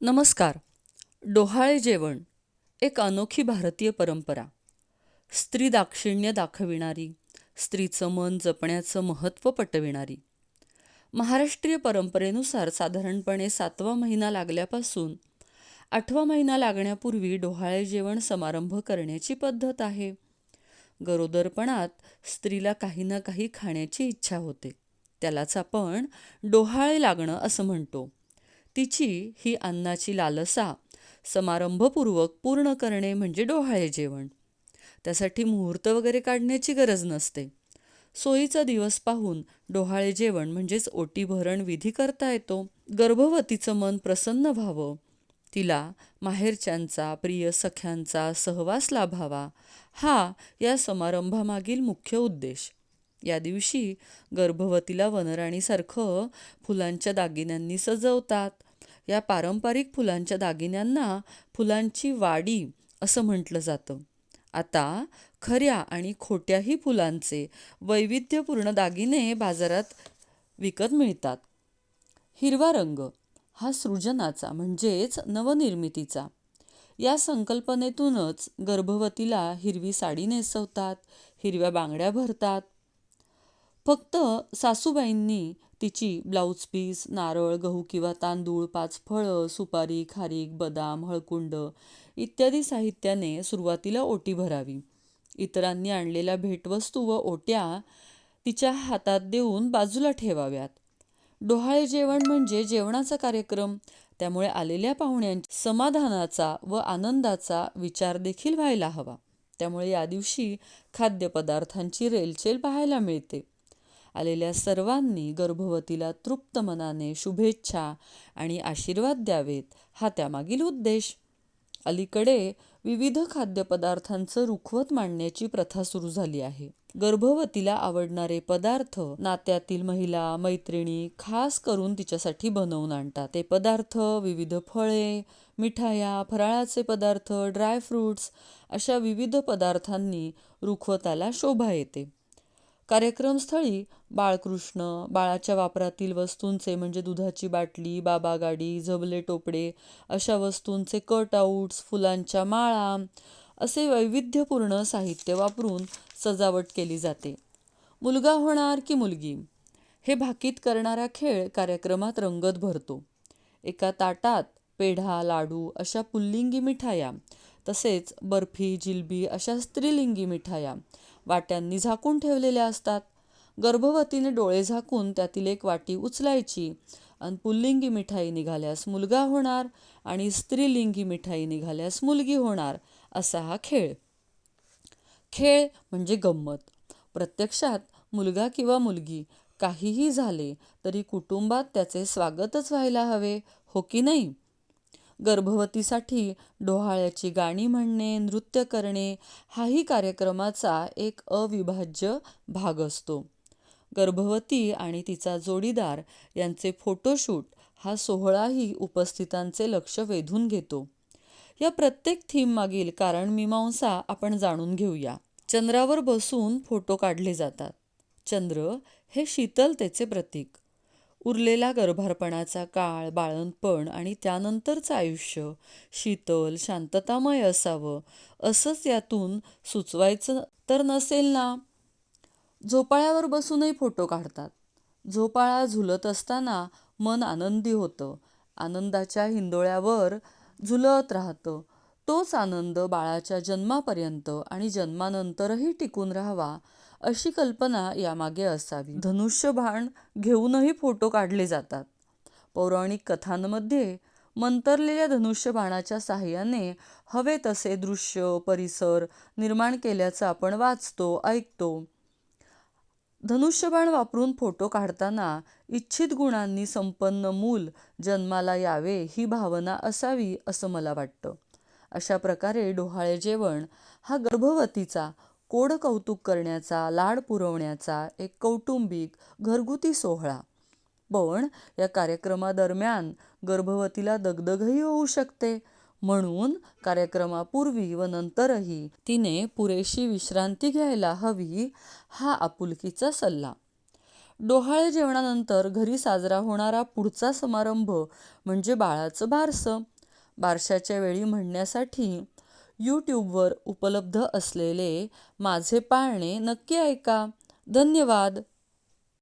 नमस्कार. डोहाळे जेवण एक अनोखी भारतीय परंपरा. स्त्री दाक्षिण्य दाखविणारी स्त्रीचं मन जपण्याचं महत्त्व पटविणारी. महाराष्ट्रीय परंपरेनुसार साधारणपणे सातवा महिना लागल्यापासून आठवा महिना लागण्यापूर्वी डोहाळे जेवण समारंभ करण्याची पद्धत आहे. गरोदरपणात स्त्रीला काही ना काही खाण्याची इच्छा होते. त्यालाच आपण डोहाळे लागणं असं म्हणतो. तिची ही अन्नाची लालसा समारंभपूर्वक पूर्ण करणे म्हणजे डोहाळे जेवण. त्यासाठी मुहूर्त वगैरे काढण्याची गरज नसते. सोयीचा दिवस पाहून डोहाळे जेवण म्हणजेच ओटी भरण विधी करता येतो. गर्भवतीचं मन प्रसन्न व्हावं. तिला माहेरच्यांचा प्रिय सख्यांचा सहवास लाभावा. हा या समारंभामागील मुख्य उद्देश. या दिवशी गर्भवतीला वनराणीसारखं फुलांच्या दागिन्यांनी सजवतात. या पारंपरिक फुलांच्या दागिन्यांना फुलांची वाडी असं म्हटलं जातं. आता खऱ्या आणि खोट्याही फुलांचे वैविध्यपूर्ण दागिने बाजारात विकत मिळतात. हिरवा रंग हा सृजनाचा म्हणजेच नवनिर्मितीचा. या संकल्पनेतूनच गर्भवतीला हिरवी साडी नेसवतात हिरव्या बांगड्या भरतात. फक्त सासूबाईंनी तिची ब्लाऊज पीस नारळ गहू किंवा तांदूळ पाच फळं सुपारी खारीक बदाम हळकुंड इत्यादी साहित्याने सुरुवातीला ओटी भरावी. इतरांनी आणलेल्या भेटवस्तू व ओट्या तिच्या हातात देऊन बाजूला ठेवाव्यात. डोहाळे जेवण म्हणजे जेवणाचा कार्यक्रम. त्यामुळे आलेल्या पाहुण्यांच्या समाधानाचा व आनंदाचा विचार देखील व्हायला हवा. त्यामुळे या दिवशी खाद्यपदार्थांची रेलचेल पाहायला मिळते. आलेल्या सर्वांनी गर्भवतीला तृप्त मनाने शुभेच्छा आणि आशीर्वाद द्यावेत. हा त्यामागील उद्देश. अलीकडे विविध खाद्यपदार्थांचं रुखवत मांडण्याची प्रथा सुरू झाली आहे. गर्भवतीला आवडणारे पदार्थ नात्यातील महिला मैत्रिणी खास करून तिच्यासाठी बनवून आणतात. ते पदार्थ विविध फळे मिठाया फराळाचे पदार्थ ड्रायफ्रूट्स अशा विविध पदार्थांनी रुखवताला शोभा येते. कार्यक्रमस्थळी बाळकृष्ण बाळाच्या वापरातील वस्तूंचे म्हणजे दुधाची बाटली बाबा गाडी झबले टोपडे अशा वस्तूंचे कटआउट्स फुलांच्या माळा असे वैविध्यपूर्ण साहित्य वापरून सजावट केली जाते. मुलगा होणार की मुलगी? हे भाकीत करणारा खेळ कार्यक्रमात रंगत भरतो. एका ताटात पेढा लाडू अशा पुल्लिंगी मिठाया तसेच बर्फी जिलबी अशा स्त्रीलिंगी मिठाया वाट्यांनी झाकून ठेवलेल्या असतात. गर्भवतीने डोळे झाकून त्यातील एक वाटी उचलायची आणि पुल्लिंगी मिठाई निघाल्यास मुलगा होणार आणि स्त्रीलिंगी मिठाई निघाल्यास मुलगी होणार असा हा खेळ. खेळ म्हणजे गंमत. प्रत्यक्षात मुलगा किंवा मुलगी काहीही झाले तरी कुटुंबात त्याचे स्वागतच व्हायला हवे हो की नाही? गर्भवतीसाठी डोहाळ्याची गाणी म्हणणे नृत्य करणे हाही कार्यक्रमाचा एक अविभाज्य भाग असतो. गर्भवती आणि तिचा जोडीदार यांचे फोटोशूट हा सोहळाही उपस्थितांचे लक्ष वेधून घेतो. या प्रत्येक थीम मागील कारण मीमांसा आपण जाणून घेऊया. चंद्रावर बसून फोटो काढले जातात. चंद्र हे शीतलतेचे प्रतीक. उरलेला गर्भारपणाचा काळ बाळंतपण आणि त्यानंतरचं आयुष्य शीतल शांततामय असावं असंच यातून सुचवायचं तर नसेल ना? झोपाळ्यावर बसूनही फोटो काढतात. झोपाळा झुलत असताना मन आनंदी होतं. आनंदाच्या हिंदोळ्यावर झुलत राहतं. तोच आनंद बाळाच्या जन्मापर्यंत आणि जन्मानंतरही टिकून राहावा अशी कल्पना यामागे असावी. धनुष्यबाण घेऊनही फोटो काढले जातात. पौराणिक कथांमध्ये मंतरलेल्या धनुष्यबाणाच्या साह्याने हवे तसे दृश्य परिसर निर्माण केल्याचं आपण वाचतो ऐकतो. धनुष्यबाण वापरून फोटो काढताना इच्छित गुणांनी संपन्न मूल जन्माला यावे ही भावना असावी असं मला वाटतं. अशा प्रकारे डोहाळे जेवण हा गर्भवतीचा कोड कौतुक करण्याचा लाड पुरवण्याचा एक कौटुंबिक घरगुती सोहळा. पण या कार्यक्रमादरम्यान गर्भवतीला दगदगही होऊ शकते. म्हणून कार्यक्रमापूर्वी व नंतरही तिने पुरेशी विश्रांती घ्यायला हवी हा आपुलकीचा सल्ला. डोहाळे जेवणानंतर घरी साजरा होणारा पुढचा समारंभ म्हणजे बाळाचं बारसं. बारशाच्या वेळी म्हणण्यासाठी यूट्यूबवर उपलब्ध असलेले माझे पाळणे नक्की ऐका. धन्यवाद.